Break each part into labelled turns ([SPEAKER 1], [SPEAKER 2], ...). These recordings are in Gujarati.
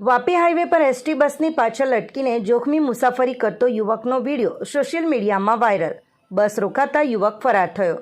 [SPEAKER 1] વાપી હાઈવે પર એસટી બસની પાછળ લટકીને જોખમી મુસાફરી કરતો યુવકનો વીડિયો સોશિયલ મીડિયામાં વાયરલ. બસ રોકાતા યુવક ફરાર થયો.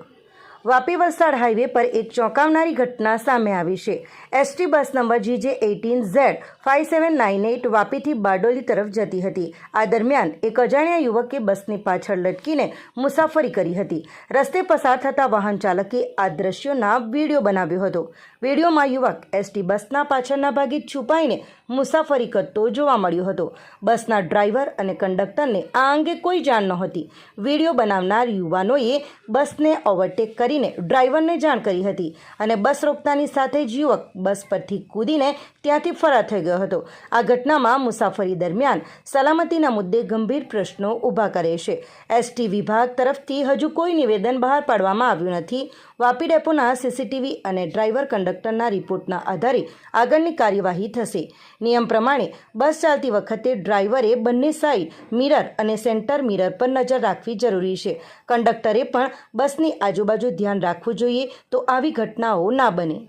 [SPEAKER 1] વાપી વલસાડ હાઈવે પર એક ચોંકાવનારી ઘટના સામે આવી છે. ST bus number GJ eighteen Z five seven nine eight વાપીથી Bardoli તરફ જતી હતી. આ દરમિયાન એક અજાણ્યા યુવકે બસની પાછળ લટકીને મુસાફરી કરી હતી. રસ્તે પસાર થતા વાહન ચાલકે આ દ્રશ્યોના વીડિયો બનાવ્યો હતો. વિડીયોમાં યુવક એસટી બસના પાછળના ભાગે છુપાઈને મુસાફરી કરતો જોવા મળ્યો હતો. બસના ડ્રાઈવર અને કંડક્ટરને આ અંગે કોઈ જાણ નહોતી. વીડિયો બનાવનાર યુવાનોએ બસને ઓવરટેક કરીને ડ્રાઈવરને જાણ કરી હતી અને બસ રોકતાની સાથે જ યુવક બસ પરથી કૂદીને ત્યાંથી ફરાર થઈ ગયો હતો. આ ઘટનામાં મુસાફરી દરમિયાન સલામતીના મુદ્દે ગંભીર પ્રશ્નો ઊભા કરે છે. એસટી વિભાગ તરફથી હજુ કોઈ નિવેદન બહાર પાડવામાં આવ્યું નથી. વાપી ડેપોના સીસીટીવી અને ડ્રાઈવર કંડક્ટરના રિપોર્ટના આધારે આગળની કાર્યવાહી થશે. નિયમ પ્રમાણે બસ ચાલતી વખતે ડ્રાઈવરે બંને સાઈડ મિરર અને સેન્ટર મિરર પર નજર રાખવી જરૂરી છે. કંડક્ટરે પણ બસની આજુબાજુ ધ્યાન રાખવું જોઈએ તો આવી ઘટનાઓ ના બને.